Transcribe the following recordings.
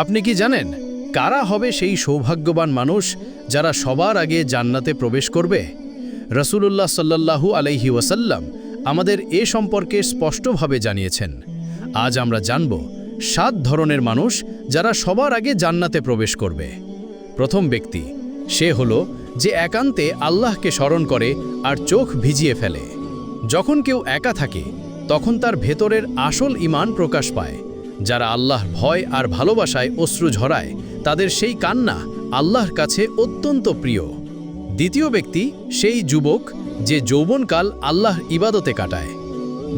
আপনি কি জানেন কারা হবে সেই সৌভাগ্যবান মানুষ যারা সবার আগে জান্নাতে প্রবেশ করবে? রসুলুল্লাহ সাল্লাল্লাহু আলাইহি ওয়াসাল্লাম আমাদের এ সম্পর্কে স্পষ্টভাবে জানিয়েছেন। আজ আমরা জানব সাত ধরনের মানুষ যারা সবার আগে জান্নাতে প্রবেশ করবে। প্রথম ব্যক্তি, সে হল যে একান্তে আল্লাহকে স্মরণ করে আর চোখ ভিজিয়ে ফেলে। যখন কেউ একা থাকে, তখন তার ভেতরের আসল ইমান প্রকাশ পায়। যারা আল্লাহ ভয় আর ভালোবাসায় অশ্রু ঝরায়, তাদের সেই কান্না আল্লাহর কাছে অত্যন্ত প্রিয়। দ্বিতীয় ব্যক্তি সেই যুবক যে যৌবনকাল আল্লাহ ইবাদতে কাটায়।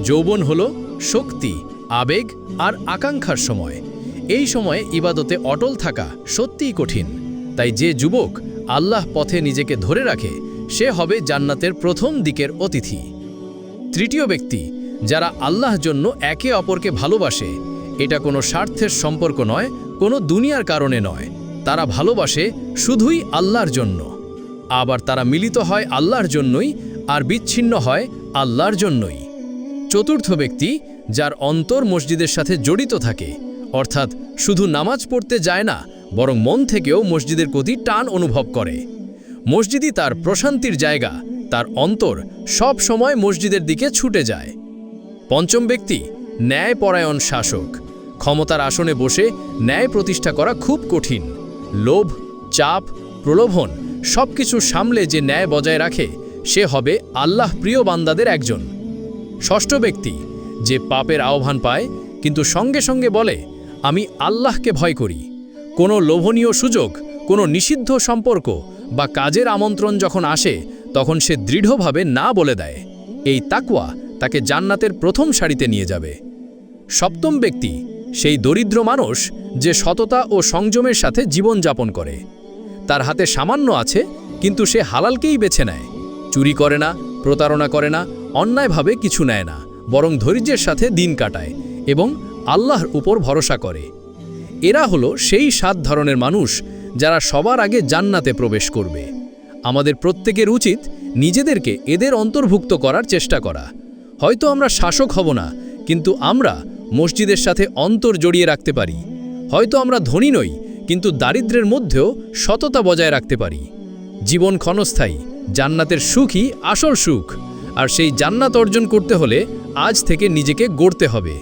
যৌবন হল শক্তি, আবেগ আর আকাঙ্ক্ষার সময়। এই সময়ে ইবাদতে অটল থাকা সত্যিই কঠিন। তাই যে যুবক আল্লাহ পথে নিজেকে ধরে রাখে, সে হবে জান্নাতের প্রথম দিকের অতিথি। তৃতীয় ব্যক্তি, যারা আল্লাহ জন্য একে অপরকে ভালোবাসে এটা কোনো স্বার্থের সম্পর্ক নয়, কোনো দুনিয়ার কারণে নয়। তারা ভালোবাসে শুধুই আল্লাহর জন্য। আবার তারা মিলিত হয় আল্লাহর জন্যই আর বিচ্ছিন্ন হয় আল্লাহর জন্যই। চতুর্থ ব্যক্তি, যার অন্তর মসজিদের সাথে জড়িত থাকে, অর্থাৎ শুধু নামাজ পড়তে যায় না, বরং মন থেকেও মসজিদের প্রতি টান অনুভব করে। মসজিদই তার প্রশান্তির জায়গা, তার অন্তর সব সময় মসজিদের দিকে ছুটে যায়। পঞ্চম ব্যক্তি, ন্যায়পরায়ণ শাসক। ক্ষমতার আসনে বসে ন্যায় প্রতিষ্ঠা করা খুব কঠিন। লোভ, চাপ, প্রলোভন সব কিছু সামলে যে ন্যায় বজায় রাখে, সে হবে আল্লাহ প্রিয় বান্দাদের একজন। ষষ্ঠ ব্যক্তি, যে পাপের আহ্বান পায়, কিন্তু সঙ্গে সঙ্গে বলে, আমি আল্লাহকে ভয় করি। কোনো লোভনীয় সুযোগ, কোনো নিষিদ্ধ সম্পর্ক বা কাজের আমন্ত্রণ যখন আসে, তখন সে দৃঢ়ভাবে না বলে দেয়। এই তাকওয়া তাকে জান্নাতের প্রথম সারিতে নিয়ে যাবে। সপ্তম ব্যক্তি সেই দরিদ্র মানুষ যে সততা ও সংযমের সাথে জীবনযাপন করে। তার হাতে সামান্য আছে, কিন্তু সে হালালকেই বেছে নেয়। চুরি করে না, প্রতারণা করে না, অন্যায়ভাবে কিছু নেয় না, বরং ধৈর্যের সাথে দিন কাটায় এবং আল্লাহর উপর ভরসা করে। এরা হলো সেই সাত ধরনের মানুষ যারা সবার আগে জান্নাতে প্রবেশ করবে। আমাদের প্রত্যেকের উচিত নিজেদেরকে এদের অন্তর্ভুক্ত করার চেষ্টা করা। হয়তো আমরা শাসক হব না, কিন্তু আমরা মসজিদের সাথে অন্তর জড়িয়ে রাখতে পারি। হয়তো আমরা ধনী নই, কিন্তু দারিদ্রের মধ্যেও সততা বজায় রাখতে পারি। জীবন ক্ষণস্থায়ী, জান্নাতের সুখই আসল সুখ। আর সেই জান্নাত অর্জন করতে হলে আজ থেকে নিজেকে গড়তে হবে।